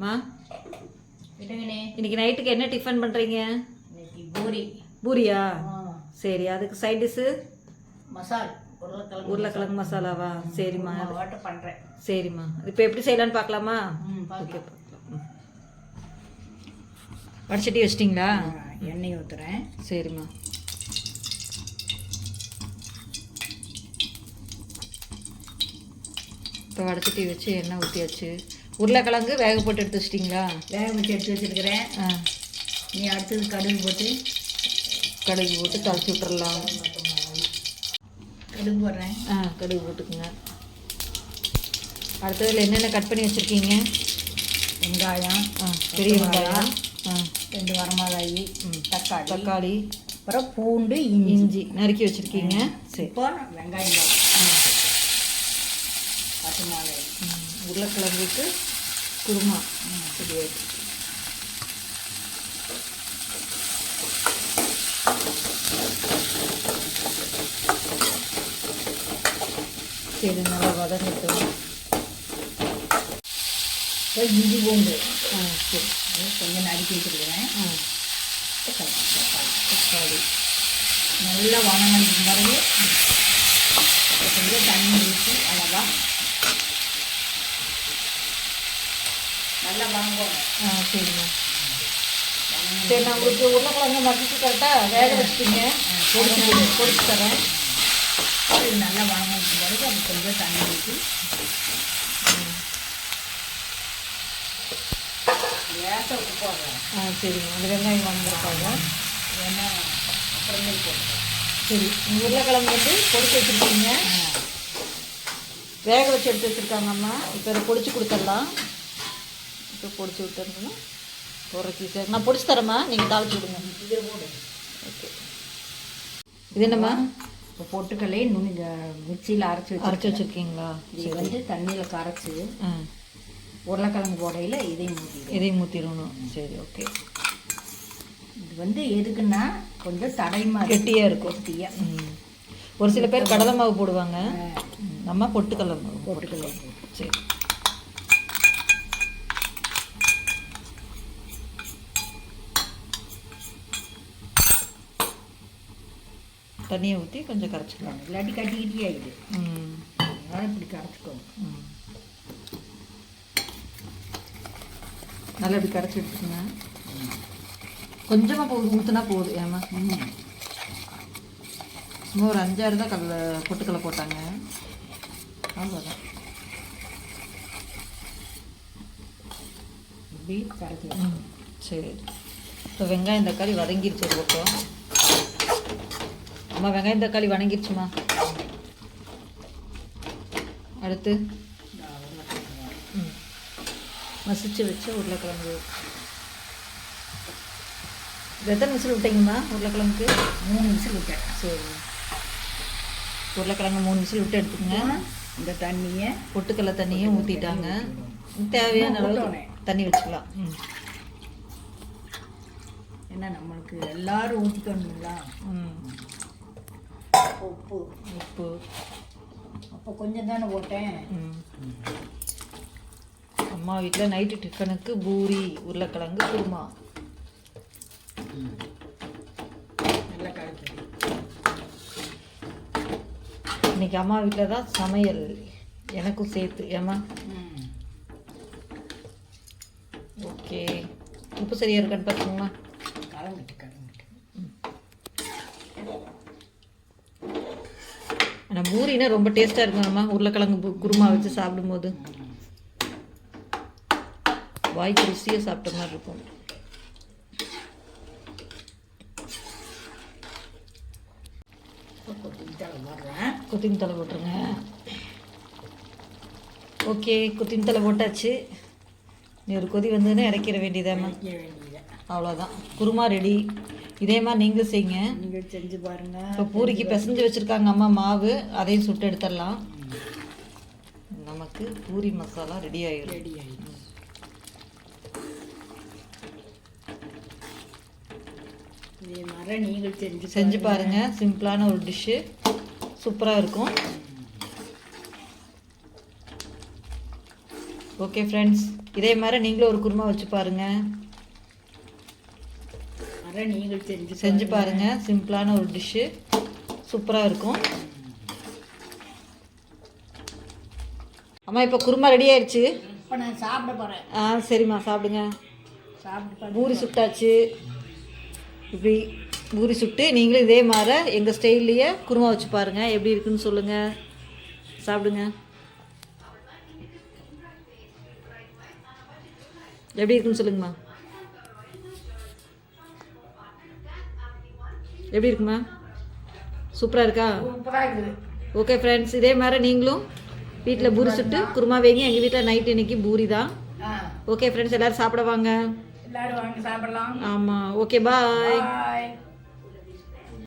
மா? இன்னைக்கு நைட்டுக்கு என்ன டிஃபன் பண்ணுறீங்க பூரி. பூரியா? சரி அதுக்கு சைட் டிஷ்ஷு மசால் உருளைக்கிழங்கு உருளைக்கிழங்கு மசாலாவா? சரிம்மா. பண்ணுறேன் சரிம்மா. இப்போ எப்படி செய்யலான்னு பார்க்கலாமா? ம் ஓகே வடச்சட்டி வச்சிட்டிங்களா? எண்ணெய் ஊற்றுறேன் சரிம்மா. இப்போ வடச்சட்டி வச்சு எண்ணெய் ஊற்றியாச்சு உருளைக்கிழங்கு வேக போட்டு எடுத்து வச்சிட்டிங்களா? வேக வச்சு எடுத்து வச்சிருக்கிறேன். ஆ. நீ அடுத்தது கடுகு போட்டு. கடுகு போட்டு தளிச்சு விட்டுறலாம். கடுகு போடுறேன். ஆ கடுகு போட்டுக்குங்க. அடுத்ததில் என்னென்ன கட் பண்ணி வச்சுருக்கீங்க? வெங்காயம் ஆ பெரிய வெங்காயம். ஆ. ரெண்டு வரமிளகாய் தக்காளி தக்காளி. அப்புறம் பூண்டு இஞ்சி. இஞ்சி நறுக்கி வச்சுருக்கீங்க. சரி. இப்போ வெங்காயம் பச்சை மிளகாய். ம், உருளைக்கிழங்குக்கு குருமா. ரெடி சரி நல்லா வதங்கட்டும். இப்போ இஞ்சி பூண்டு. ஆ சரி. கொஞ்சம் நறுக்கி வச்சிருக்கிறேன். ஆ. தக்காளி தக்காளி நல்லா வணங்கின பிறகு கொஞ்சம் தண்ணி ஊற்றி அழகா நல்லா வணங்கணும் ஆ சரிங்க. சரி நான் உங்களுக்கு உருளைக்கிழங்கு மசிச்சு கரெக்டாக வேக வச்சுட்டீங்க. பொடிச்சு தரேன். அது நல்லா வணங்கின பிறகு அது கொஞ்சம் தண்ணி ஊற்றி லேசாக உப்பு போடுறேன். ஆ சரிங்க. அந்த வெங்காயம் வாங்கியிருக்காங்க ஏன்னா அப்புறமே போடுறேன். சரி. உருளைக்கிழங்கு வந்து பொடிச்சு வச்சுருக்கீங்க. வேக வச்சு எடுத்து வச்சுருக்காங்க அம்மா. இப்போ இதை பொடிச்சு கொடுத்துடலாம். இப்போ பொடிச்சு விட்டுருந்தோம்னா உரைக்கி சார் நான் பொடிச்சு தரேம்மா. நீங்கள் தாளிச்சு விடுங்க. ஓகே. இது என்னம்மா? இப்போ பொட்டுக்கல்லை நுனி மிக்சியில் அரைச்சி வச்சு அரைச்சி வச்சுருக்கீங்களா? இது வந்து தண்ணியில் கரைச்சி உருளைக்கிழங்கு போடையில் இதையும் ஊற்றிடும் இதையும் ஊற்றிடணும் சரி ஓகே. இது வந்து எதுக்குன்னா கொஞ்சம் தடைமா கெட்டியாக இருக்கும். கெட்டியாக ஒரு சில பேர் கடலை மாவு போடுவாங்க. நம்ம பொட்டுக்கடலை மாவு பொட்டுக்கல்லை சரி. தண்ணியை ஊற்றி கொஞ்சம் கரைச்சிக்கலாம் இல்லாட்டி கட்டிக்கிட்டே ஆகிடுது ம். அதனால் இப்படி கரைச்சிக்கோங்க. ம். நல்லா இப்படி கரைச்சி எடுத்துக்கோங்க. கொஞ்சமாக போ ஊற்றுனா போதும் ஏமா சும்மா ஒரு அஞ்சாறு தான் கடலை பொட்டுக்கடலை போட்டாங்க. அவ்வளோதான் இப்படி கரைச்சி சரி. இப்போ வெங்காயம் தக்காளி வதங்கிருச்சு ஒரு பக்கம். அம்மா வெங்காயம் தக்காளி வதங்கிருச்சுமா அடுத்து? ம். மசிச்சு வச்ச உருளைக்கிழங்கு. எத்தனை விசில் விட்டீங்கம்மா உருளைக்கிழங்குக்கு? மூணு நிமிஷம் விட்டேன். சரி. உருளைக்கிழங்கு மூணு விசில் விட்டு எடுத்துக்கங்க. இந்த தண்ணியை பொட்டுக்கடலை தண்ணியும் ஊற்றிட்டாங்க தேவையான அளவு ஊத்தணும். தண்ணி வச்சுக்கலாம். ம். ஏன்னா நம்மளுக்கு எல்லாரும் ஊற்றிக்கணுங்களா ம். உப்பு. உப்பு. அப்போ கொஞ்சம் தானே போட்டேன். அம்மா வீட்டில் நைட்டு டிஃபனுக்கு பூரி உருளைக்கிழங்கு குருமா. நல்லா கரைச்சி இன்னைக்கு அம்மா வீட்டில் தான் சமையல். எனக்கும் சேர்த்து. ஏம்மா? ம். ஓகே. உப்பு சரியாக இருக்கான்னு பார்த்துக்கோங்களா கலந்துட்டு கலந்துட்டு ஆனால் பூரினா ரொம்ப டேஸ்ட்டாக இருக்கும் அம்மா. உருளைக்கிழங்கு குருமா வச்சு சாப்பிடும்போது. வாய்க்கு ருசியாக சாப்பிட்ட மாதிரி இருக்கும். கொத்தின் தலை போட்டுருங்க. ஓகே கொத்தின் தலை போட்டாச்சு. நீ ஒரு கொதி வந்ததுன்னா இறக்கிற வேண்டியதாம்மா அவ்வளோதான் குருமா ரெடி இதே மாதிரி நீங்களும் செய்யுங்க. நீங்கள் செஞ்சு பாருங்க. இப்போ பூரிக்கு பிசைஞ்சு வச்சுருக்காங்க அம்மா மாவு அதையும் சுட்டு எடுத்துடலாம். நமக்கு பூரி மசாலா ரெடி ஆயிடும் ரெடி ஆகிடும் இதே மாதிரி நீங்கள் செஞ்சு செஞ்சு பாருங்க. சிம்பிளான ஒரு டிஷ்ஷு சூப்பராக இருக்கும். ஓகே ஃப்ரெண்ட்ஸ் இதே மாதிரி நீங்களும் ஒரு குருமா வச்சு பாருங்க. அரை நீங்கள் செஞ்சு செஞ்சு பாருங்க. சிம்பிளான ஒரு டிஷ்ஷு சூப்பராக இருக்கும். அம்மா இப்போ குருமா ரெடி ஆயிடுச்சு. இப்போ நான் சாப்பிட போகிறேன் ஆ சரிம்மா சாப்பிடுங்க. சாப்பிட்டு பூரி சுட்டாச்சு. இப்படி பூரி சுட்டு நீங்களும் இதே மாதிரி எங்கள் ஸ்டைல்லையே குருமா வச்சு பாருங்கள் எப்படி இருக்குன்னு சொல்லுங்கள் சாப்பிடுங்க. எப்படி இருக்குன்னு சொல்லுங்கம்மா. எப்படி இருக்குமா? சூப்பராக இருக்கா? ஓகே ஃப்ரெண்ட்ஸ் இதே மாதிரி நீங்களும் வீட்டில் பூரி சுட்டு குருமா வைங்க எங்கள் வீட்டில் நைட் இன்னைக்கு பூரி தான். ஓகே ஃப்ரெண்ட்ஸ் எல்லோரும் சாப்பிட வாங்க. ஆமாம் ஓகே பாய்